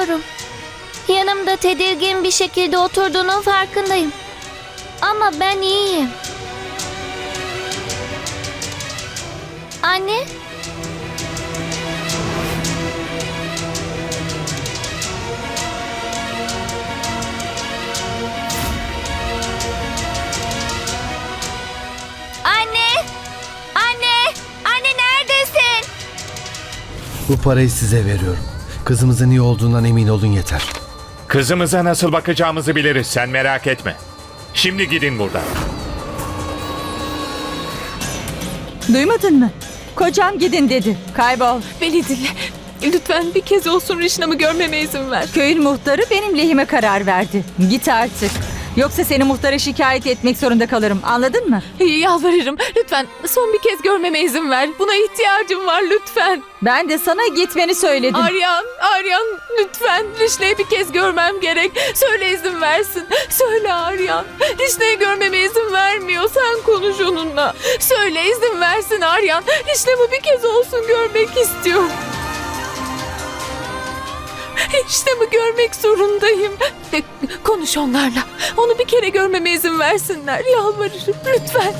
biliyorum. Yanımda tedirgin bir şekilde oturduğunun farkındayım. Ama ben iyiyim. Anne, anne, anne, anne neredesin? Bu parayı size veriyorum. Kızımızın iyi olduğundan emin olun yeter. Kızımıza nasıl bakacağımızı biliriz sen merak etme. Şimdi gidin buradan. Duymadın mı? Kocam gidin dedi. Kaybol. Beni dinle. Lütfen bir kez olsun Rişna'mı görmeme izin ver. Köyün muhtarı benim lehime karar verdi. Git artık. Yoksa seni muhtara şikayet etmek zorunda kalırım. Anladın mı? Yalvarırım. Lütfen son bir kez görmeme izin ver. Buna ihtiyacım var lütfen. Ben de sana gitmeni söyledim. Aryan, Aryan lütfen Rişna'yı bir kez görmem gerek. Söyle izin versin. Söyle Aryan. Rişna'yı görmeme izin vermiyor. Sen konuş onunla. Söyle izin versin Aryan. Rişna'mı bir kez olsun görmek istiyorum. Rişna'mı görmek zorundayım. Konuş onlarla. Onu bir kere görmeme izin versinler. Yalvarırım lütfen.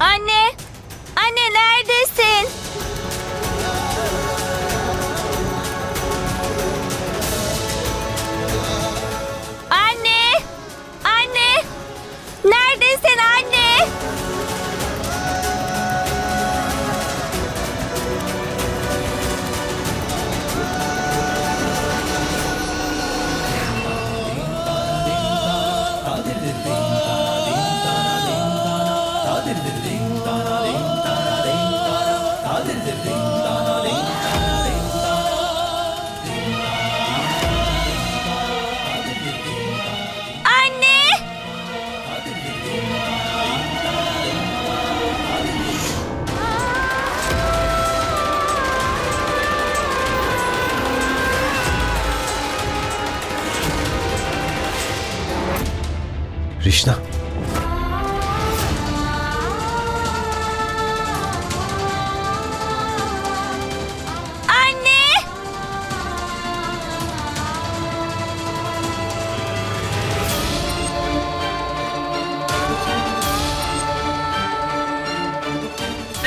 Anne! Anne neredesin? Rişna. Anne!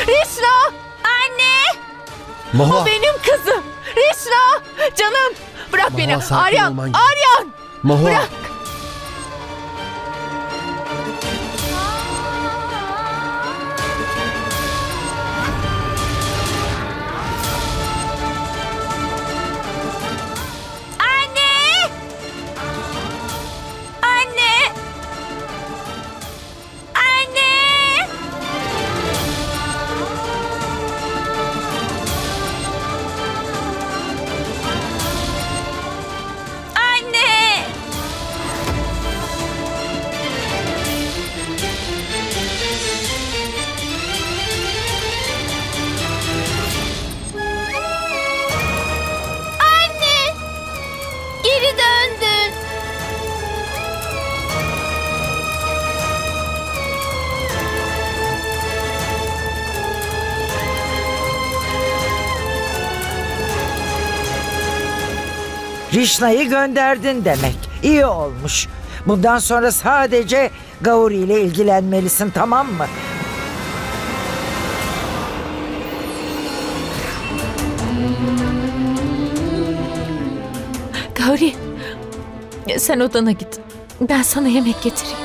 Rişna! Anne! Mahva. Benim kızım. Rişna! Canım! Bırak Mahva, beni. sakin Aryan! Aryan! Mahva. Bırak! Rişna'yı gönderdin demek. İyi olmuş. Bundan sonra sadece Gauri ile ilgilenmelisin tamam mı? Gauri. Sen odana git. Ben sana yemek getireyim.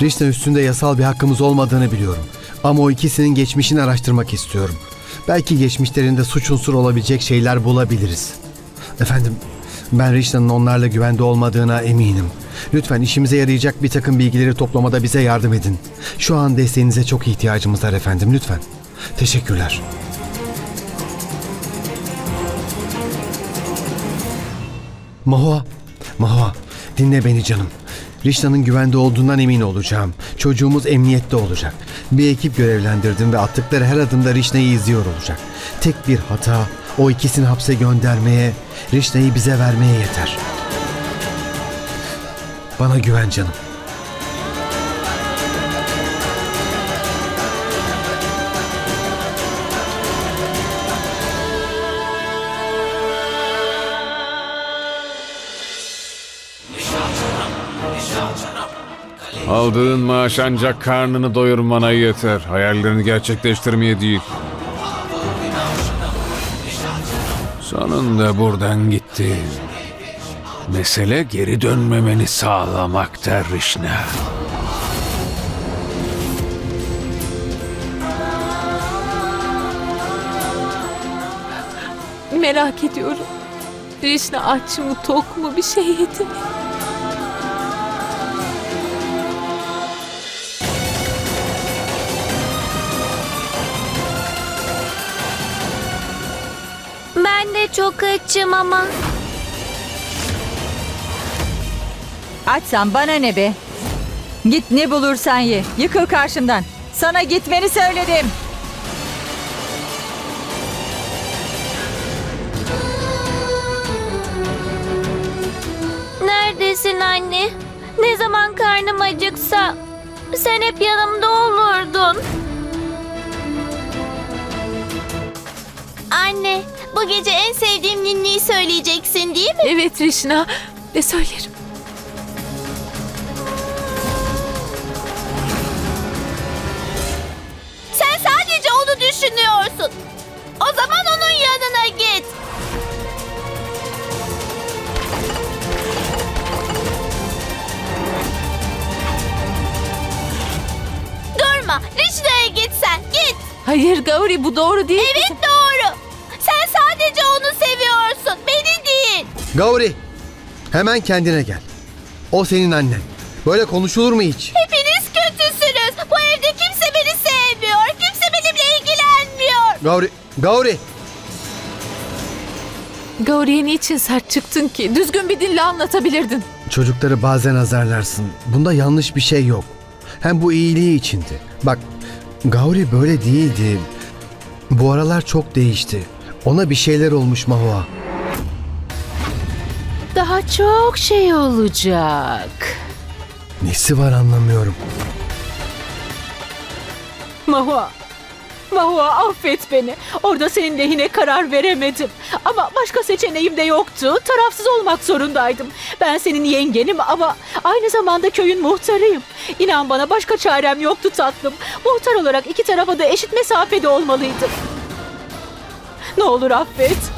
Rişna üstünde yasal bir hakkımız olmadığını biliyorum. Ama o ikisinin geçmişini araştırmak istiyorum. Belki geçmişlerinde suç unsuru olabilecek şeyler bulabiliriz. Efendim, ben Rişna'nın onlarla güvende olmadığına eminim. Lütfen işimize yarayacak bir takım bilgileri toplamada bize yardım edin. Şu an desteğinize çok ihtiyacımız var efendim, lütfen. Teşekkürler. Mahua, Mahua, dinle beni canım. Rişna'nın güvende olduğundan emin olacağım. Çocuğumuz emniyette olacak. Bir ekip görevlendirdim ve attıkları her adımda Rişna'yı izliyor olacak. Tek bir hata o ikisini hapse göndermeye, Rişna'yı bize vermeye yeter. Bana güven canım. Aldığın maaş ancak karnını doyurmana yeter. Hayallerini gerçekleştirmeye değil. Sonunda buradan gitti. Mesele geri dönmemeni sağlamakta Rişna. Merak ediyorum. Rişna aç mı tok mu bir şey yedi mi? Çok açım ama. Açsan bana ne be? Git ne bulursan ye. Yıkıl karşımdan. Sana gitmeni söyledim. Neredesin anne? Ne zaman karnım acıksa sen hep yanımda olurdun. Anne, bu gece en sevdiğim ninniyi söyleyeceksin değil mi? Evet Rişna. Ne söylerim? Sen sadece onu düşünüyorsun. O zaman onun yanına git. Durma, Rişna'ya git sen, git. Hayır Gauri bu doğru değil. Evet Gauri, hemen kendine gel. O senin annen. Böyle konuşulur mu hiç? Hepiniz kötüsünüz. Bu evde kimse beni sevmiyor, kimse benimle ilgilenmiyor. Gauri, Gauri. Gauri'ye niçin sert çıktın ki? Düzgün bir dille anlatabilirdin. Çocukları bazen azarlarsın. Bunda yanlış bir şey yok. Hem bu iyiliği içindi. Bak, Gauri böyle değildi. Bu aralar çok değişti. Ona bir şeyler olmuş Mahua. Daha çok şey olacak. Nesi var anlamıyorum. Mahua. Mahua affet beni. Orada senin lehine karar veremedim. Ama başka seçeneğim de yoktu. Tarafsız olmak zorundaydım. Ben senin yengenim ama aynı zamanda köyün muhtarıyım. İnan bana başka çarem yoktu tatlım. Muhtar olarak iki tarafa da eşit mesafede olmalıydım. Ne olur affet.